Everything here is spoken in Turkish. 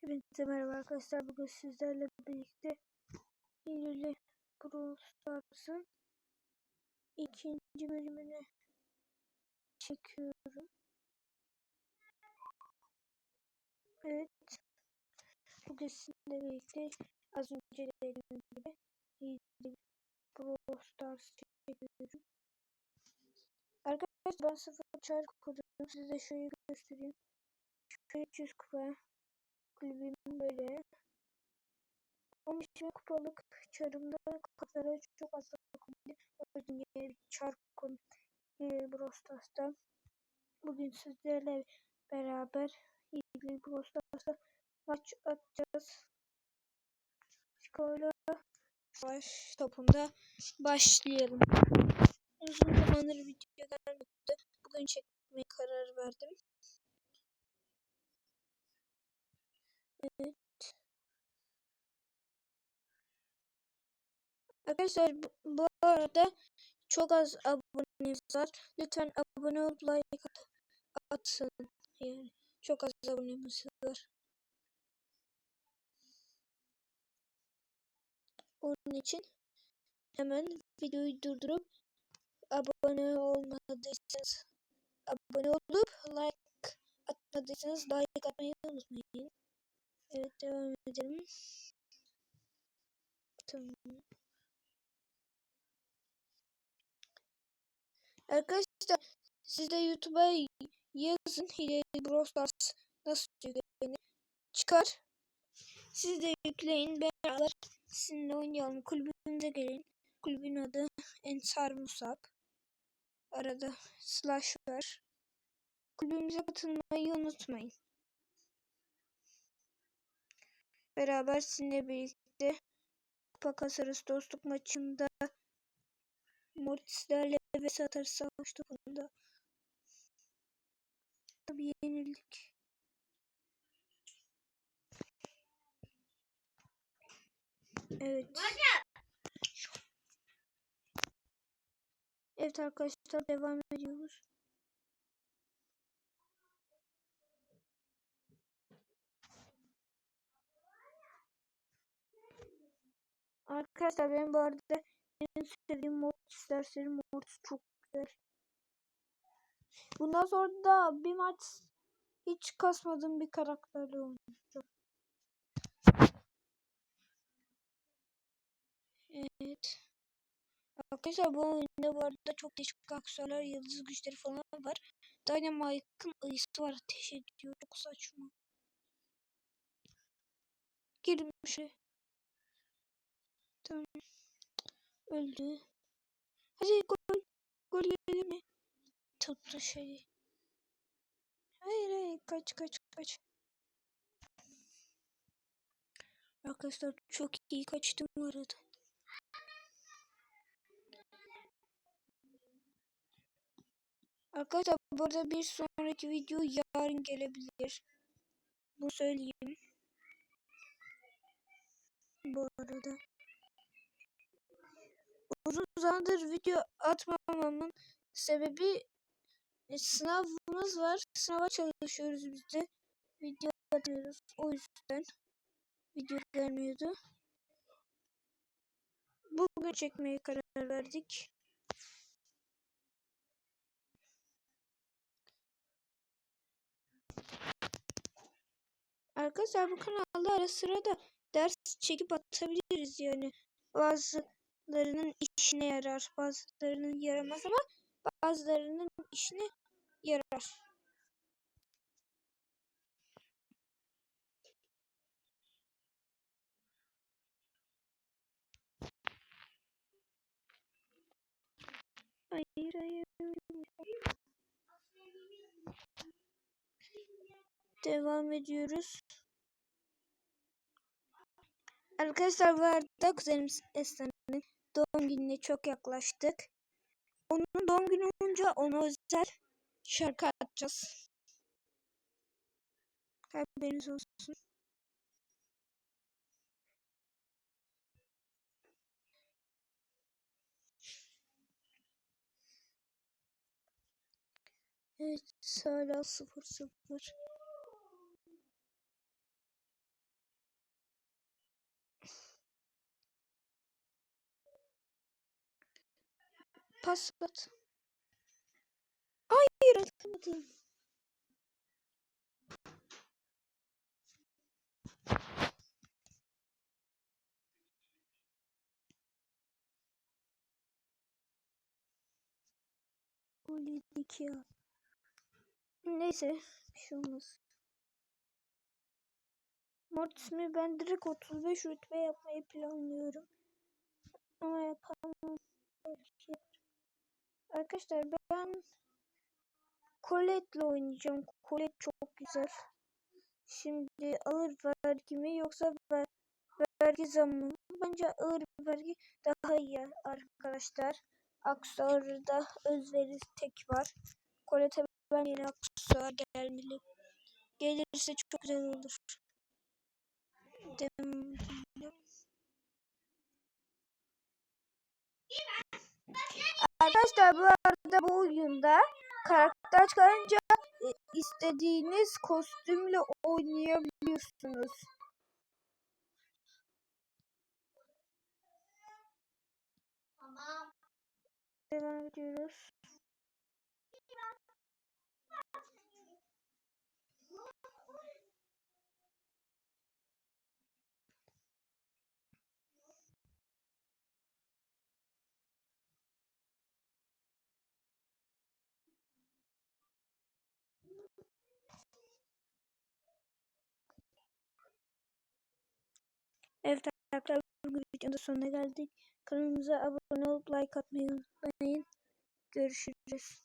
Hepinize merhaba arkadaşlar. Bugün sizlerle birlikte Hileli Brawl Stars'ın ikinci bölümünü çekiyorum. Evet. Bugün sizlerle birlikte az önce de dediğim gibi Hileli Brawl Stars çekiyorum. Arkadaşlar ben sıfır çağrı kurdum. Size şöyle göstereyim. Şöyle 300 kupa kulübüm böyle. 15 bin kupalık çarımda kartlara çok az. O yüzden yeni çar koydum. Hilal Brostas'ta. Bugün sizlerle beraber Hilal Brostas'ta maç atacağız. Şöyle baş topunda başlayalım. Uzun zamandır video gelmedi. Bugün çekmeye karar verdim. Evet. Arkadaşlar bu, arada çok az abonemiz var. Lütfen abone olup like at, atsın. Yani çok az abonemiz var. Onun için hemen videoyu durdurup abone olmadıysanız abone olup like atmadıysanız like atmayı unutmayın. Evet devam edelim. Tamam. Arkadaşlar siz de YouTube'a yazın Hileli Brawl Stars nasıl yüklenir çıkar. Siz de yükleyin beraber sizinle oynayalım. Kulübümüze gelin. Kulübün adı Ensar Musab. Arada slash var. Kulübümüze katılmayı unutmayın. Beraber sizinle birlikte kupa kasarız dostluk maçında Mortislerle ve satar savaş topunda. Tabi yenildik. Evet. Evet arkadaşlar devam ediyoruz. Arkadaşlar benim bu arada en sevdiğim Mortis dersleri Mortis çok güzel. Bundan sonra da bir maç hiç kasmadığım bir karakterle oynayacağım. Evet. Arkadaşlar bu oyunda bu arada çok değişik aksesuarlar, yıldız güçleri falan var. Dynamite'ın ıyısı var ateş ediyor. Çok saçma. Girmiş. Tamam. Öldü. Hadi gol. Gol gelir mi? Tuttu şeyi. Hayır hayır kaç kaç kaç. Arkadaşlar çok iyi kaçtım bu arada. Arkadaşlar burada bir sonraki video yarın gelebilir. Bunu söyleyeyim. Bu arada. Uzun zamandır video atmamamın sebebi e, sınavımız var. Sınava çalışıyoruz biz de. Video atıyoruz. O yüzden video gelmiyordu. Bugün çekmeye karar verdik. Arkadaşlar bu kanalda ara sıra da ders çekip atabiliriz yani. Bazılarının işine yarar, bazılarının yaramaz ama bazılarının işine yarar. Hayır hayır. Devam ediyoruz. Arkadaşlar bu arada kuzenimiz Esra'nın doğum gününe çok yaklaştık. Onun doğum günü olunca ona özel şarkı atacağız. Haberiniz olsun. Evet hala sıfır sıfır. Pas at. Hayır atamadım. Gol ya. Neyse bir şey olmaz. Mortis'imi ben direkt 35 rütbe yapmayı planlıyorum. Ama yapamam. Belki. Arkadaşlar ben Colette'le oynayacağım. Colette çok güzel. Şimdi ağır vergi mi yoksa ver, vergi zammı? Bence ağır vergi daha iyi arkadaşlar. Aksuar'da özveri tek var. Colette ben yine Aksuar gelmeli. Gelirse çok güzel olur. Dem Arkadaşlar bu arada bu oyunda karakter çıkarınca e, istediğiniz kostümle oynayabiliyorsunuz. Tamam. Devam ediyoruz. Evet arkadaşlar bugün videonun sonuna geldik. Kanalımıza abone olup like atmayı unutmayın. Görüşürüz.